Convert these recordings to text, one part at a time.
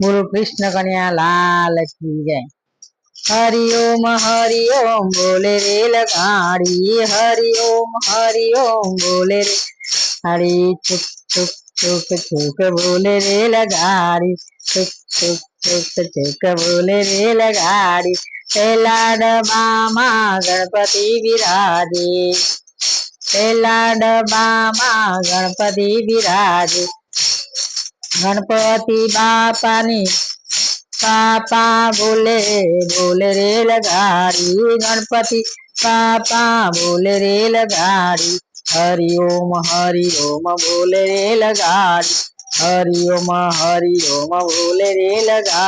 ગુરુ કૃષ્ણ કન્યા લાલ કી જય હરિઓમ હરિઓમ બોલે રેલ ગાડી હરિઓમ હરિઓમ બોલે રે હરી ચુક ચુક ચુક ચુક બોલે રેલ ગાડી ચુક ચુક ચુક ચુક બોલે રેલ ગાડી પેલા ડબામાં ગણપતિ વિરાજે પેલા ડબામાં ગણપતિ વિરાજે गणपति बापा ने पापा बोले बोले रे लगाड़ी गणपति पापा बोले रे लगाड़ी हरि ओम हरि ओम बोले रेल गाड़ी हरि ओम हरि ओम बोले रे लगा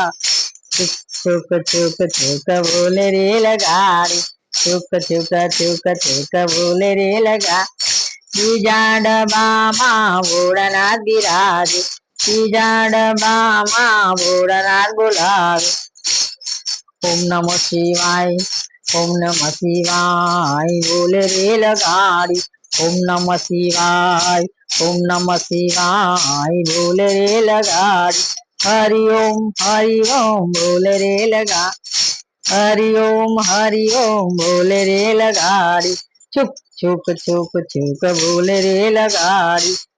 चुक चुक चुक बोले रेल गाड़ी चुक चुक चुक चुक बोले रे लगा बीजाड बामा बोड़ना दिराज ઓમ નમઃ શિવાય ઓમ નમઃ શિવાય બોલે રેલ ગાડી ઓમ નમઃ શિવાય ઓમ નમઃ શિવાય બોલે રેલ ગાડી હરિ ઓમ હરિ ઓમ બોલે રેલ ગાડી હરિ ઓમ હરિ ઓમ બોલે રેલ ગાડી છુક છુક છુક છુક બોલે રેલ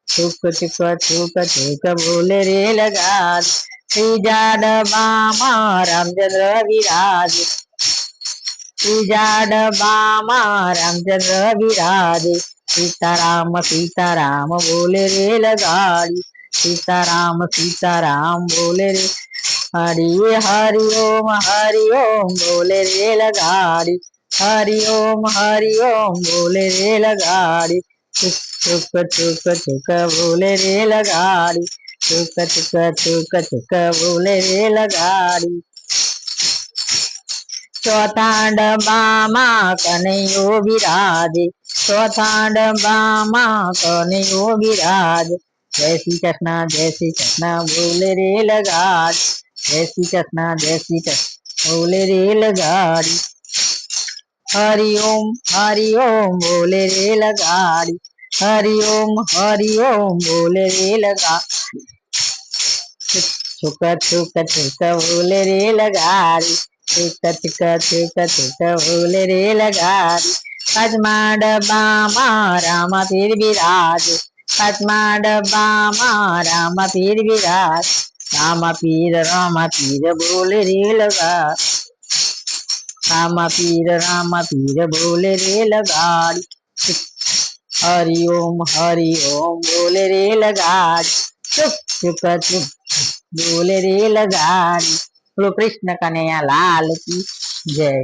सुख सुख सुख सुख भूल रे लगा श्रीजाड बामा रामचंद्र विराज श्रीजाड बामा रामचंद्र विराज सीताराम सीताराम बोल रे लगाड़ी सीताराम सीताराम बोले रे हरि हरि ओम हरि ओम बोले रे लगाड़ी हरि ओम हरि ओम बोल रे लगाड़ी ગાડી છુક છુક છુક છુક બોલે રેલ ગાડી છુક છુક છુક છુક બોલે રેલ ગાડી ચોથા ડબ્બામાં કનૈયો વિરાજે ચોથા ડબ્બામાં કનૈયો વિરાજે જય શ્રી કૃષ્ણ જય શ્રી કૃષ્ણ બોલે રેલ ગાડી જય શ્રી કૃષ્ણ જય શ્રી કૃષ્ણ બોલે રેલ ગાડી हरि ओम हरि ओम बोले रे लगाड़ी हरि ओम हरि ओम बोले रे लगा छुका छुका छुका बोले रे लगाड़ी छुका छुका छुका छुका बोले रे लगाड़ी पद्माड बामा राम फिर विराज पद्माड बामा राम फिर विराज राम पीर राम पीर बोले रे लगा रामा पीर रामा पीर भोले रे लगाड़ी। हरि ओम हरि ओम भोले रे लगाड़ी। चुप चुप चुप भोले रे लगाड़ी। बोलो कृष्ण कन्हैया लाल की जय।